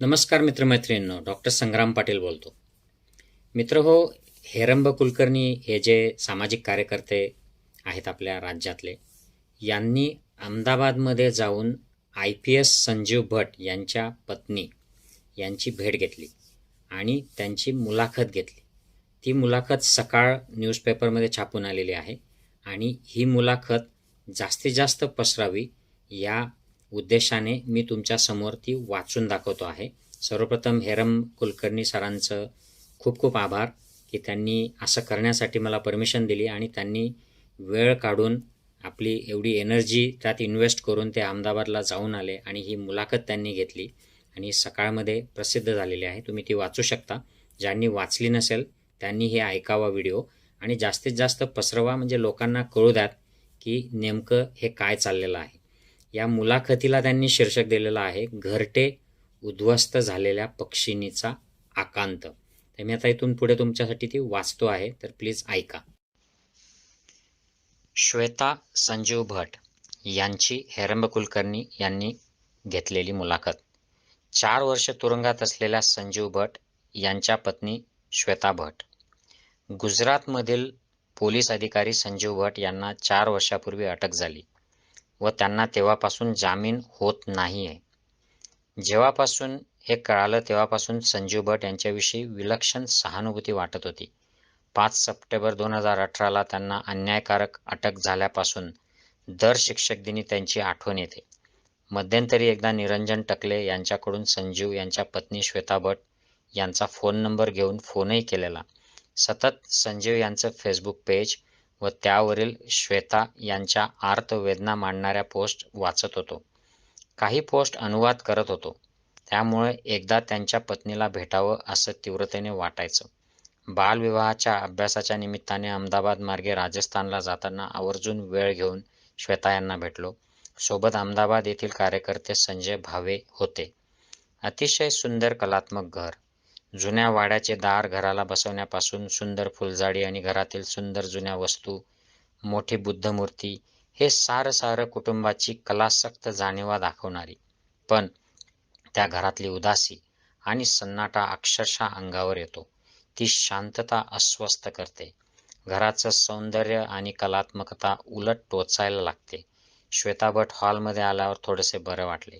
नमस्कार मित्रमैत्रिणींनो डॉक्टर संग्राम पाटील बोलतो. मित्र हो हेरंब कुलकर्णी हे जे सामाजिक कार्यकर्ते आहेत आपल्या राज्यातले यांनी अहमदाबादमध्ये जाऊन I P S Sanjiv Bhatt यांच्या पत्नी यांची भेट घेतली आणि त्यांची मुलाखत घेतली. ती मुलाखत सकाळ न्यूजपेपरमध्ये छापून आलेली आहे आणि ही मुलाखत जास्तीत जास्त पसरावी या उद्देशाने मी तुमच्यासमोर ती वाचून दाखवतो आहे. सर्वप्रथम हेरम कुलकर्णी सरांचं खूप खूप आभार की त्यांनी असं करण्यासाठी मला परमिशन दिली आणि त्यांनी वेळ काढून आपली एवढी एनर्जी त्यात इन्व्हेस्ट करून ते अहमदाबादला जाऊन आले आणि ही मुलाखत त्यांनी घेतली आणि सकाळमध्ये प्रसिद्ध झालेली आहे. तुम्ही ती वाचू शकता. ज्यांनी वाचली नसेल त्यांनी हे ऐकावा व्हिडिओ आणि जास्तीत जास्त पसरवा म्हणजे लोकांना कळू द्यात की नेमकं हे काय चाललेलं आहे. या मुलाखतीला त्यांनी शीर्षक दिलेलं आहे घरटे उद्ध्वस्त झालेल्या पक्षिणीचा आकांत. तर मी आता इथून पुढे तुमच्यासाठी ती वाचतो आहे तर प्लीज ऐका. श्वेता संजीव भट यांची हेरंब कुलकर्णी यांनी घेतलेली मुलाखत. चार वर्ष तुरुंगात असलेल्या संजीव भट यांच्या पत्नी श्वेता भट. गुजरातमधील पोलीस अधिकारी संजीव भट यांना चार वर्षापूर्वी अटक झाली. व त्यांना तेव्हापासून जामीन होत नाही आहे जेव्हापासून हे कळालं तेव्हापासून संजीव भट यांच्याविषयी विलक्षण सहानुभूती वाटत होती. पाच सप्टेंबर दोन हजार अठराला त्यांना अन्यायकारक अटक झाल्यापासून दर शिक्षक दिनी त्यांची आठवण येते. मध्यंतरी एकदा निरंजन टकले यांच्याकडून संजीव यांच्या पत्नी श्वेता भट यांचा फोन नंबर घेऊन फोनही केलेला. सतत संजीव यांचं फेसबुक पेज व त्यावरील श्वेता यांच्या आर्तवेदना मांडणाऱ्या पोस्ट वाचत होतो. काही पोस्ट अनुवाद करत होतो. त्यामुळे एकदा त्यांच्या पत्नीला भेटावं असं तीव्रतेने वाटायचं. बालविवाहाच्या अभ्यासाच्या निमित्ताने अहमदाबाद मार्गे राजस्थानला जाताना आवर्जून वेळ घेऊन श्वेता यांना भेटलो. सोबत अहमदाबाद येथील कार्यकर्ते संजय भावे होते. अतिशय सुंदर कलात्मक घर. जुन्या वाड्याचे दार घराला बसवण्यापासून सुंदर फुलझाडी आणि घरातील सुंदर जुन्या वस्तू मोठी बुद्धमूर्ती हे सारं सारं कुटुंबाची कलासक्त जाणीवा दाखवणारी. पण त्या घरातली उदासी आणि सन्नाटा अक्षरशः अंगावर येतो. ती शांतता अस्वस्थ करते. घराचं सौंदर्य आणि कलात्मकता उलट टोचायला लागते. श्वेताभट हॉलमध्ये आल्यावर थोडेसे बरं वाटले.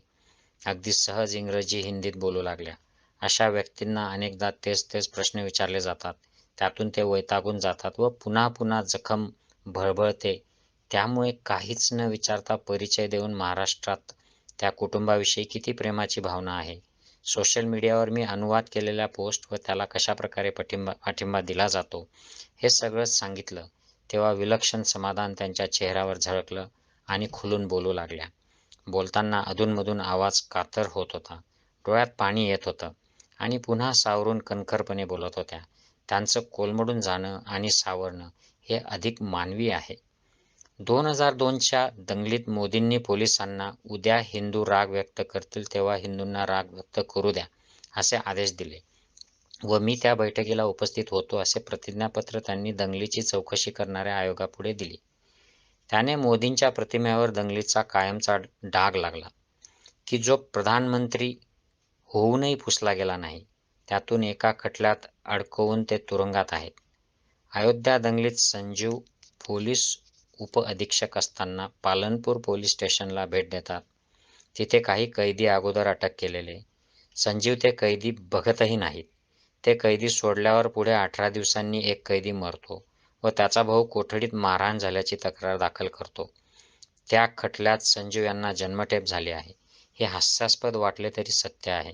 अगदी सहज इंग्रजी हिंदीत बोलू लागल्या. अशा व्यक्तींना अनेकदा तेच तेच प्रश्न विचारले जातात. त्यातून ते वैतागून जातात व पुन्हा पुन्हा जखम भळबळते त्यामुळे काहीच न विचारता परिचय देऊन महाराष्ट्रात त्या कुटुंबाविषयी किती प्रेमाची भावना आहे? सोशल मीडियावर मी अनुवाद केलेल्या पोस्ट व त्याला कशाप्रकारे पाठिंबा पाठिंबा दिला जातो हे सगळंच सांगितलं. तेव्हा विलक्षण समाधान त्यांच्या चेहऱ्यावर झळकलं आणि खुलून बोलू लागल्या. बोलताना अधूनमधून आवाज कातर होत होता. डोळ्यात पाणी येत होतं. आणि पुन्हा सावरून कणखरपणे बोलत होत्या. त्यांचं कोलमडून जाणं आणि सावरणं हे अधिक मानवी आहे. दोन हजार दोनच्या दंगलीत मोदींनी पोलिसांना उद्या हिंदू राग व्यक्त करतील तेव्हा हिंदूंना राग व्यक्त करू द्या असे आदेश दिले. व मी त्या बैठकीला उपस्थित होतो असे प्रतिज्ञापत्र त्यांनी दंगलीची चौकशी करणाऱ्या आयोगापुढे दिली. त्याने मोदींच्या प्रतिमेवर दंगलीचा कायमचा डाग लागला. की जो प्रधानमंत्री होऊनही पुसला गेला नाही. त्यातून एका खटल्यात अडकवून ते तुरुंगात आहेत अयोध्या दंगलीत संजीव पोलीस उपअधीक्षक असताना पालनपूर पोलीस स्टेशनला भेट देतात. तिथे काही कैदी अगोदर अटक केलेले. संजीव ते कैदी बघतही नाहीत. ते कैदी सोडल्यावर पुढे अठरा दिवसांनी एक कैदी मरतो व त्याचा भाऊ कोठडीत मारहाण झाल्याची तक्रार दाखल करतो. त्या खटल्यात संजीव यांना जन्मठेप झाली आहे. हे हास्यास्पद वाटले तरी सत्य आहे.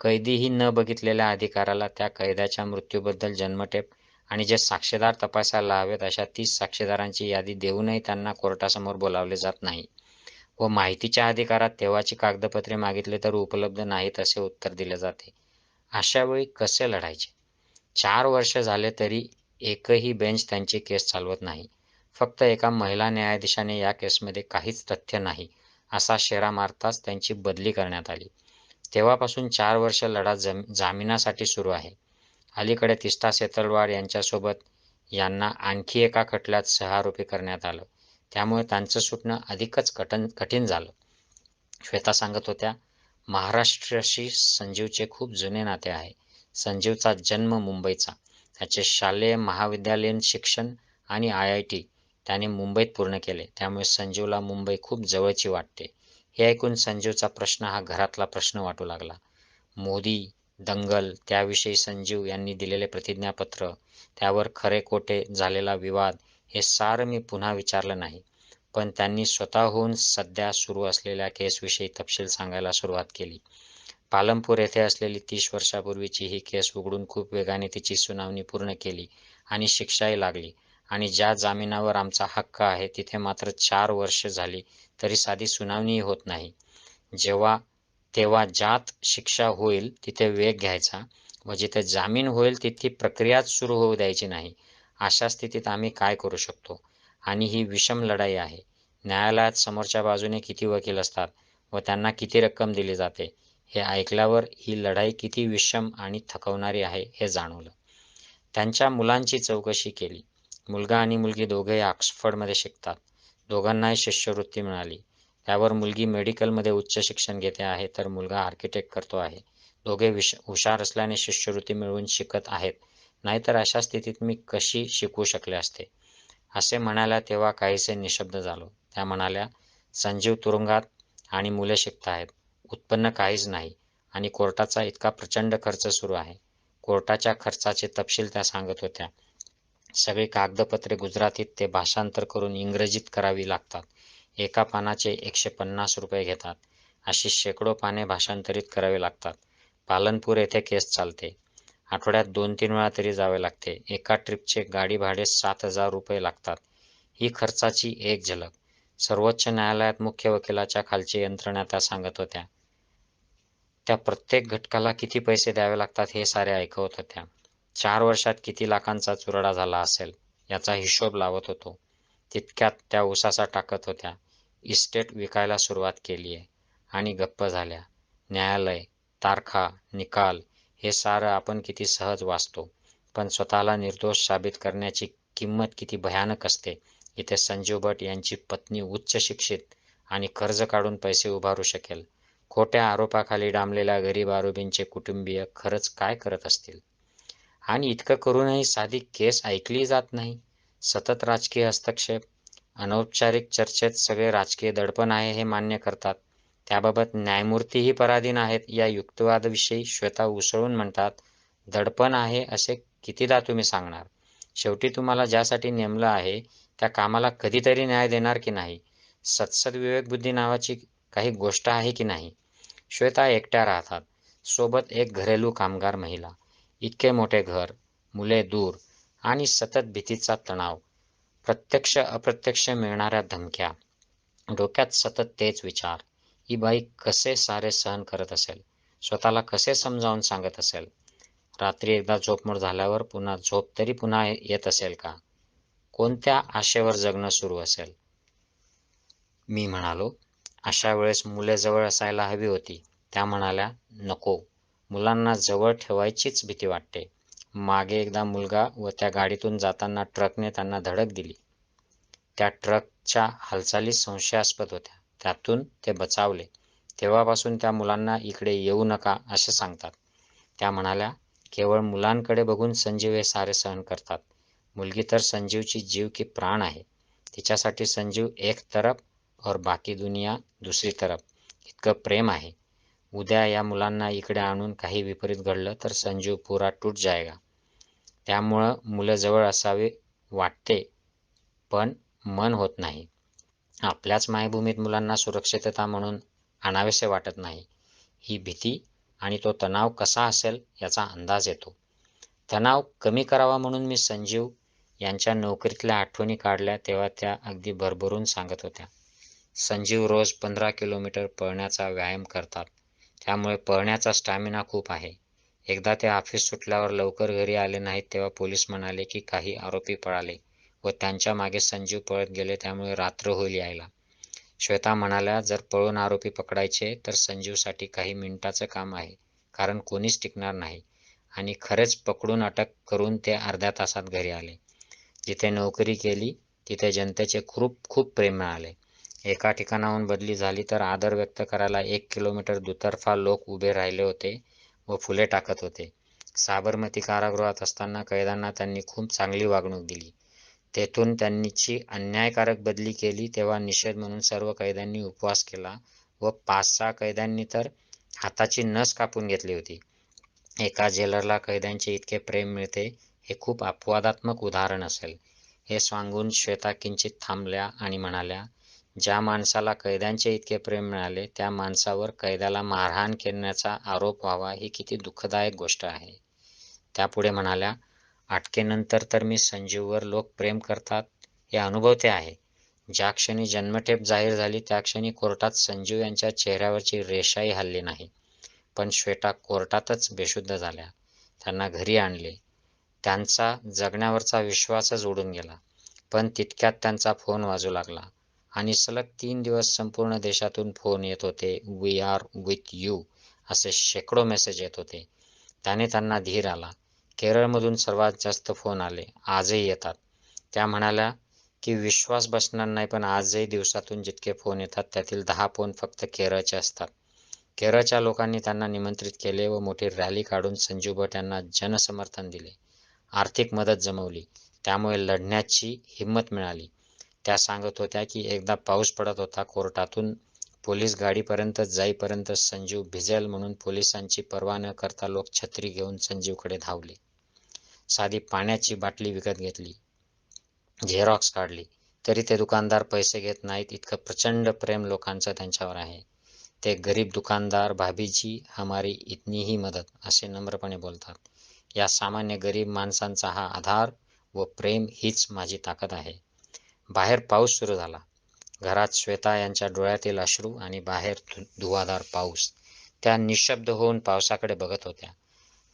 कैदीही न बघितलेल्या अधिकाराला त्या कैद्याच्या मृत्यूबद्दल जन्मठेप आणि जे साक्षीदार तपासायला हवेत अशा तीस साक्षीदारांची यादी देऊनही त्यांना कोर्टासमोर बोलावले जात नाही. व माहितीच्या अधिकारात तेव्हाची कागदपत्रे मागितले तर उपलब्ध नाहीत असे उत्तर दिले जाते. अशा वेळी कसे लढायचे? चार वर्ष झाले तरी एकही बेंच त्यांची केस चालवत नाही. फक्त एका महिला न्यायाधीशाने या केसमध्ये काहीच तथ्य नाही. असा शेरा मारताच त्यांची बदली करण्यात आली तेव्हापासून चार वर्ष लढा जम जामिनासाठी सुरू आहे अलीकडे तिस्ता सेतलवाड यांच्यासोबत यांना आणखी एका खटल्यात सहारोपी करण्यात आलं त्यामुळे त्यांचं सुटणं अधिकच कठन कठीण झालं श्वेता सांगत होत्या महाराष्ट्राशी संजीवचे खूप जुने नाते आहे. संजीवचा जन्म मुंबईचा. त्याचे शालेय महाविद्यालयीन शिक्षण आणि आय. आय. टी. त्याने मुंबईत पूर्ण केले. त्यामुळे संजीवला मुंबई खूप जवळची वाटते. हे ऐकून संजीवचा प्रश्न हा घरातला प्रश्न वाटू लागला. मोदी, दंगल, त्याविषयी संजीव यांनी दिलेले प्रतिज्ञापत्र, त्यावर खरे कोटे झालेला विवाद हे सारं मी पुन्हा विचारलं नाही. पण त्यांनी स्वतःहून सध्या सुरू असलेल्या केसविषयी तपशील सांगायला सुरुवात केली. पालमपूर येथे असलेली तीस वर्षापूर्वीची ही केस उघडून खूप वेगाने तिची सुनावणी पूर्ण केली आणि शिक्षाही लागली आणि ज्या जामिनावर आमचा हक्क आहे तिथे मात्र चार वर्ष झाली तरी साधी सुनावणीही होत नाही. जेव्हा तेव्हा ज्यात शिक्षा होईल तिथे वेग घ्यायचा व जिथे जामीन होईल तिथली प्रक्रियाच सुरू होऊ द्यायची नाही. अशा स्थितीत आम्ही काय करू शकतो? आणि ही विषम लढाई आहे. न्यायालयात समोरच्या बाजूने किती वकील असतात व त्यांना किती रक्कम दिली जाते हे ऐकल्यावर ही लढाई किती विषम आणि थकवणारी आहे हे जाणवलं. त्यांच्या मुलांची चौकशी केली. मुलगा आणि मुलगी दोघेही ऑक्सफर्डमध्ये शिकतात. दोघांनाही शिष्यवृत्ती मिळाली. त्यावर मुलगी मेडिकलमध्ये उच्च शिक्षण घेते आहे तर मुलगा आर्किटेक्ट करतो आहे. दोघे विश हुशार असल्याने शिष्यवृत्ती मिळवून शिकत आहेत. नाहीतर अशा स्थितीत मी कशी शिकू शकले असते? असे म्हणाल्या तेव्हा काहीसे निशब्द झालो. त्या म्हणाल्या, संजीव तुरुंगात आणि मुले शिकत आहेत उत्पन्न काहीच नाही आणि कोर्टाचा इतका प्रचंड खर्च सुरू आहे. कोर्टाच्या खर्चाचे तपशील त्या सांगत होत्या. सगळी कागदपत्रे गुजरातीत ते भाषांतर करून इंग्रजीत करावी लागतात. एका पानाचे एकशे पन्नास रुपये घेतात. अशी शेकडो पाने भाषांतरित करावी लागतात. पालनपूर येथे केस चालते. आठवड्यात दोन-तीन वेळा तरी जावे लागते. एका ट्रिपचे गाडी भाडे सात हजार रुपये लागतात. ही खर्चाची एक झलक. सर्वोच्च न्यायालयात मुख्य वकिलाच्या खालची यंत्रणा त्या सांगत होत्या. त्या प्रत्येक घटकाला किती पैसे द्यावे लागतात हे सारे ऐकवत होत्या. चार वर्षात किती लाखांचा चुरडा झाला असेल याचा हिशोब लावत होतो. तितक्यात त्या उसासा टाकत होत्या. इस्टेट विकायला सुरुवात केली आहे आणि गप्प झाल्या. न्यायालय, तारखा, निकाल हे सारं आपण किती सहज वाचतो. पण स्वतःला निर्दोष साबित करण्याची किंमत किती भयानक असते इथे संजीव भट यांची पत्नी उच्च शिक्षित आणि कर्ज काढून पैसे उभारू शकेल. खोट्या आरोपाखाली डांबलेल्या गरीब आरोपींचे कुटुंबीय खरंच काय करत असतील? आणि इतकं करूनही साधी केस ऐकली जात नाही. सतत राजकीय हस्तक्षेप. अनौपचारिक चर्चेत सगळे राजकीय दडपण आहे हे मान्य करतात. त्याबाबत न्यायमूर्तीही पराधीन आहेत या युक्तिवादाविषयी श्वेता उसळून म्हणतात, दडपण आहे असे कितीदा तुम्ही सांगणार? शेवटी तुम्हाला ज्यासाठी नेमलं आहे त्या कामाला कधीतरी न्याय देणार की नाही? सत्सद विवेकबुद्धी नावाची काही गोष्ट आहे की नाही? श्वेता एकट्या राहतात. सोबत एक घरेलू कामगार महिला. इतके मोठे घर, मुले दूर आणि सतत भीतीचा तणाव. प्रत्यक्ष अप्रत्यक्ष मिळणाऱ्या धमक्या. डोक्यात सतत तेच विचार. ही बाई कसे सारे सहन करत असेल? स्वतःला कसे समजावून सांगत असेल? रात्री एकदा झोपमोड झाल्यावर पुन्हा झोप तरी पुन्हा येत असेल का? कोणत्या आशेवर जगणं सुरू असेल? मी म्हणालो, अशा वेळेस मुले जवळ असायला हवी होती. त्या म्हणाल्या, नको. मुलांना जवळ ठेवायचीच भीती वाटते. मागे एकदा मुलगा व त्या गाडीतून जाताना ट्रकने त्यांना धडक दिली. त्या ट्रकच्या हालचाली संशयास्पद होत्या. त्यातून ते बचावले. तेव्हापासून त्या मुलांना इकडे येऊ नका असे सांगतात. त्या म्हणाल्या, केवळ मुलांकडे बघून संजीव हे सारे सहन करतात. मुलगी तर संजीवची जीव की प्राण आहे. तिच्यासाठी संजीव एक तरफ और बाकी दुनिया दुसरी तरफ इतकं प्रेम आहे. उद्या या मुलांना इकडे आणून काही विपरीत घडलं तर संजीव पुरा टूट जाएगा. त्यामुळं मुलं जवळ असावे वाटते पण मन होत नाही. आपल्याच मायभूमीत मुलांना सुरक्षितता म्हणून आणावेसे वाटत नाही. ही भीती आणि तो तणाव कसा असेल याचा अंदाज येतो. तणाव कमी करावा म्हणून मी संजीव यांच्या नोकरीतल्या आठवणी काढल्या तेव्हा त्या अगदी भरभरून सांगत होत्या. संजीव रोज पंधरा किलोमीटर पळण्याचा व्यायाम करतात. त्यामुळे पळण्याचा स्टॅमिना खूप आहे. एकदा ते ऑफिस सुटल्यावर लवकर घरी आले नाहीत तेव्हा पोलीस म्हणाले की काही आरोपी पळाले व त्यांच्या मागे संजीव पळत गेले त्यामुळे रात्र होईल यायला. श्वेता म्हणाल्या, जर पळून आरोपी पकडायचे तर संजीवसाठी काही मिनिटाचं काम आहे कारण कोणीच टिकणार नाही आणि खरेच पकडून अटक करून ते अर्ध्या तासात घरी आले. जिथे नोकरी केली तिथे जनतेचे खूप खूप प्रेम मिळाले. एका ठिकाणाहून बदली झाली तर आदर व्यक्त करायला एक किलोमीटर दुतर्फा लोक उभे राहिले होते व फुले टाकत होते. साबरमती कारागृहात असताना कैद्यांना त्यांनी खूप चांगली वागणूक दिली. तेथून त्यांनीची अन्यायकारक बदली केली तेव्हा निषेध म्हणून सर्व कैद्यांनी उपवास केला व पाच सहा कैद्यांनी तर हाताची नस कापून घेतली होती. एका जेलरला कैद्यांचे इतके प्रेम मिळते हे खूप अपवादात्मक उदाहरण असेल. हे सांगून श्वेता किंचित थांबल्या आणि म्हणाल्या ज्या माणसाला कैद्यांचे इतके प्रेम मिळाले त्या माणसावर कैद्याला मारहाण करण्याचा आरोप व्हावा ही किती दुःखदायक गोष्ट आहे. त्या पुढे म्हणाल्या अटकेनंतर तर मी संजीववर लोक प्रेम करतात हे अनुभवते आहे. ज्या क्षणी जन्मठेप जाहीर झाली त्या क्षणी कोर्टात संजीव यांच्या चेहऱ्यावरची रेषाही हल्ली नाही. पण श्वेता कोर्टातच बेशुद्ध झाल्या. त्यांना घरी आणले. त्यांचा जगण्यावरचा विश्वासच उडून गेला. पण तितक्यात त्यांचा फोन वाजू लागला. आणि सलग तीन दिवस संपूर्ण देशातून फोन येत होते. वी आर विथ यू असे शेकडो मेसेज येत होते. त्याने त्यांना धीर आला. केरळमधून सर्वात जास्त फोन आले. आजही येतात. त्या म्हणाल्या की विश्वास बसणार नाही पण आजही दिवसातून जितके फोन येतात त्यातील दहा फोन फक्त केरळचे असतात. केरळच्या लोकांनी त्यांना निमंत्रित केले व मोठी रॅली काढून संजीव भट यांना जनसमर्थन दिले. आर्थिक मदत जमवली. त्यामुळे लढण्याची हिंमत मिळाली. त्या सांगत होत्या की एकदा पाऊस पडत होता कोर्टातून पोलीस गाडीपर्यंत जाईपर्यंत संजीव भिजेल म्हणून पोलिसांची पर्वा न करता लोक छत्री घेऊन संजीवकडे धावले. साधी पाण्याची बाटली विकत घेतली. झेरॉक्स काढली. तरी ते दुकानदार पैसे घेत नाहीत इतकं प्रचंड प्रेम लोकांचं त्यांच्यावर आहे. ते गरीब दुकानदार भाभीजी हमारी इतनी ही मदत असे नम्रपणे बोलतात. या सामान्य गरीब माणसांचा हा आधार व प्रेम हीच माझी ताकद आहे. बाहेर पाऊस सुरू झाला. घरात श्वेता यांच्या डोळ्यातील अश्रू आणि बाहेर धुवाधार पाऊस. त्या निशब्द होऊन पावसाकडे बघत होत्या.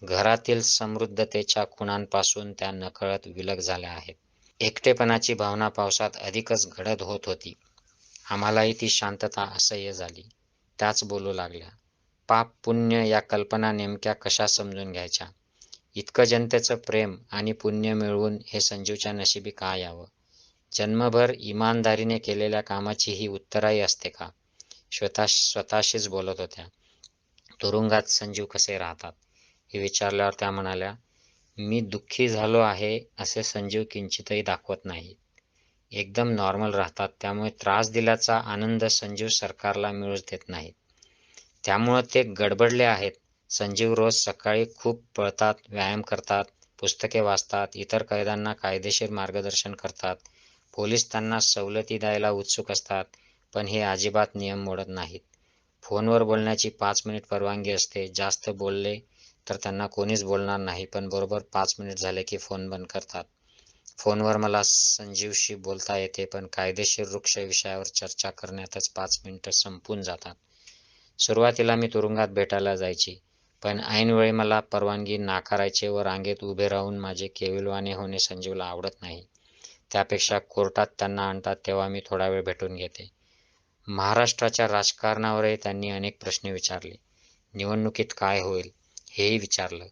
घरातील समृद्धतेच्या खुणांपासून त्या नकळत विलग झाल्या आहेत. एकटेपणाची भावना पावसात अधिकच घडत होत होती. आम्हालाही ती शांतता असह्य झाली. त्याच बोलू लागल्या. पाप पुण्य या कल्पना नेमक्या कशा समजून घ्यायच्या? इतकं जनतेचं प्रेम आणि पुण्य मिळवून हे संजीवच्या नशिबी का यावं? जन्मभर इमानदारीने केलेल्या कामाची ही उत्तराई असते का? श्वेता स्वतःशीच बोलत होत्या. तुरुंगात संजीव कसे राहतात? हे विचारल्यावर त्या म्हणाल्या मी दुःखी झालो आहे असे संजीव किंचितही दाखवत नाही. एकदम नॉर्मल राहतात त्यामुळे त्रास दिल्याचा आनंद संजीव सरकारला मिळूच देत नाहीत त्यामुळं ते गडबडले आहेत. संजीव रोज सकाळी खूप पळतात व्यायाम करतात पुस्तके वाचतात इतर कैद्यांना कायदेशीर मार्गदर्शन करतात पोलीस त्यांना सवलती द्यायला उत्सुक असतात पण हे अजिबात नियम मोडत नाहीत. फोनवर बोलण्याची पाच मिनिट परवानगी असते जास्त बोलले तर त्यांना कोणीच बोलणार नाही पण बरोबर पाच मिनिट झाले की फोन बंद करतात. फोनवर मला संजीवशी बोलता येते पण कायदेशीर वृक्ष विषयावर चर्चा करण्यातच पाच मिनिटं संपून जातात. सुरुवातीला मी तुरुंगात भेटायला जायची पण ऐनवेळी मला परवानगी नाकारायचे व रांगेत उभे राहून माझे केविलवाने होणे संजीवला आवडत नाही. त्यापेक्षा कोर्टात त्यांना आणतात तेव्हा मी थोडा वेळ भेटून घेते. महाराष्ट्राच्या राजकारणावरही त्यांनी अनेक प्रश्न विचारले. निवडणुकीत काय होईल हेही विचारलं.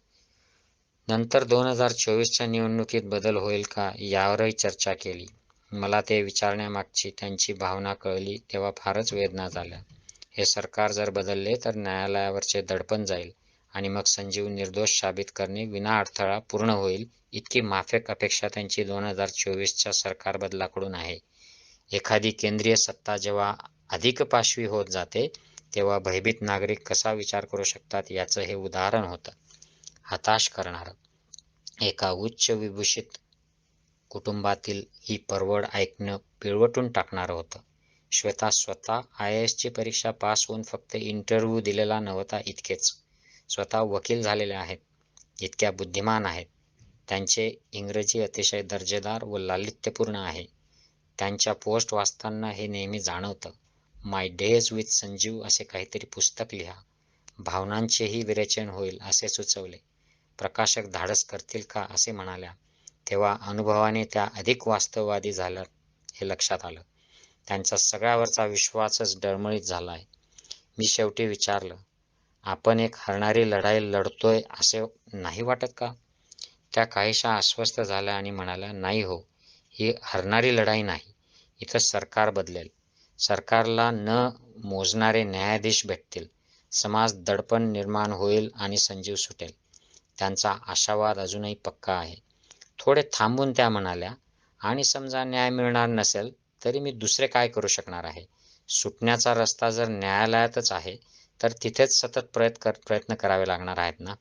नंतर दोन हजार चोवीसच्या निवडणुकीत बदल होईल का यावरही चर्चा केली. मला ते विचारण्यामागची त्यांची भावना कळली तेव्हा फारच वेदना झाल्या. हे सरकार जर बदलले तर न्यायालयावरचे दडपण जाईल. आणि मग संजीव निर्दोष साबित करणे विना अडथळा पूर्ण होईल इतकी माफक अपेक्षा त्यांची दोन हजार चोवीसच्या सरकार बदलाकडून आहे. एखादी केंद्रीय सत्ता जेव्हा अधिक पाशवी होत जाते तेव्हा भयभीत नागरिक कसा विचार करू शकतात याचं हे उदाहरण होतं. हताश करणारं. एका उच्च विभूषित कुटुंबातील ही परवड ऐकणं पिळवटून टाकणारं होतं. श्वेता स्वतः आय एसची परीक्षा पास होऊन फक्त इंटरव्ह्यू दिलेला नव्हता इतकेच. स्वतः वकील झालेले आहेत. इतक्या बुद्धिमान आहेत. त्यांचे इंग्रजी अतिशय दर्जेदार व लालित्यपूर्ण आहे. त्यांच्या पोस्ट वाचताना हे नेहमी जाणवतं. माय डेज विथ संजीव असे काहीतरी पुस्तक लिहा. भावनांचेही विरेचन होईल असे सुचवले. प्रकाशक धाडस करतील का असे म्हणाल्या. तेव्हा अनुभवाने त्या अधिक वास्तववादी झाल्या हे लक्षात आलं. त्यांचा सगळ्यावरचा विश्वासच डळमळीत झाला आहे मी शेवटी विचारलं आपण एक हरणारी लढाई लढतोय असे नाही वाटत का? त्या काहीशा अस्वस्थ झाल्या आणि म्हणाल्या नाही हो ही हरणारी लढाई नाही. इथं सरकार बदलेल. सरकारला न मोजणारे न्यायाधीश भेटतील. समाज दडपण निर्माण होईल आणि संजीव सुटेल. त्यांचा आशावाद अजूनही पक्का आहे. थोडे थांबून त्या म्हणाल्या आणि समजा न्याय मिळणार नसेल तरी मी दुसरे काय करू शकणार आहे? सुटण्याचा रस्ता जर न्यायालयातच आहे तर तिथेच सतत प्रयत्न कर प्रयत्न करावे लागणार आहेत ना?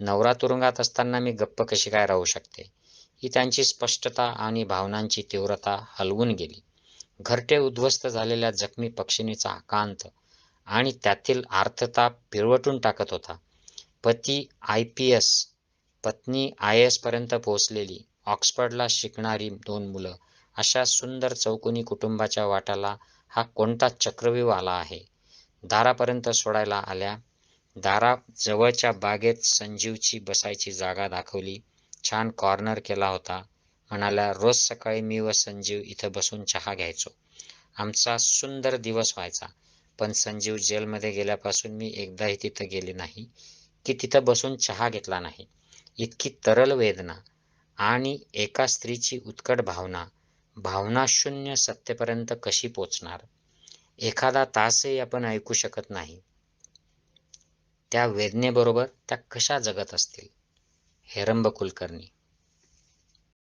नवरा तुरुंगात असताना मी गप्प कशी काय राहू शकते? ही त्यांची स्पष्टता आणि भावनांची तीव्रता हलवून गेली. घरटे उद्ध्वस्त झालेल्या जखमी पक्षिणीचा आकांत आणि त्यातील आर्थता पिरवटून टाकत होता. पती आय पी एस पत्नी आय एस पर्यंत पोहोचलेली ऑक्सफर्डला शिकणारी दोन मुलं अशा सुंदर चौकोनी कुटुंबाच्या वाटाला हा कोणता चक्रव्यूह आला आहे? दारापर्यंत सोडायला आल्या. दारा जवळच्या बागेत संजीवची बसायची जागा दाखवली. छान कॉर्नर केला होता. म्हणाल्या रोज सकाळी मी व संजीव इथं बसून चहा घ्यायचो. आमचा सुंदर दिवस व्हायचा. पण संजीव जेलमध्ये गेल्यापासून मी एकदाही तिथं गेले नाही. की तिथं बसून चहा घेतला नाही. इतकी तरल वेदना आणि एका स्त्रीची उत्कट भावना. भावनाशून्य सत्तेपर्यंत कशी पोचणार? एखादा तासही आपण ऐकू शकत नाही. त्या वेदनेबरोबर त्या कशा जगत असतील? हेरंब कुलकर्णी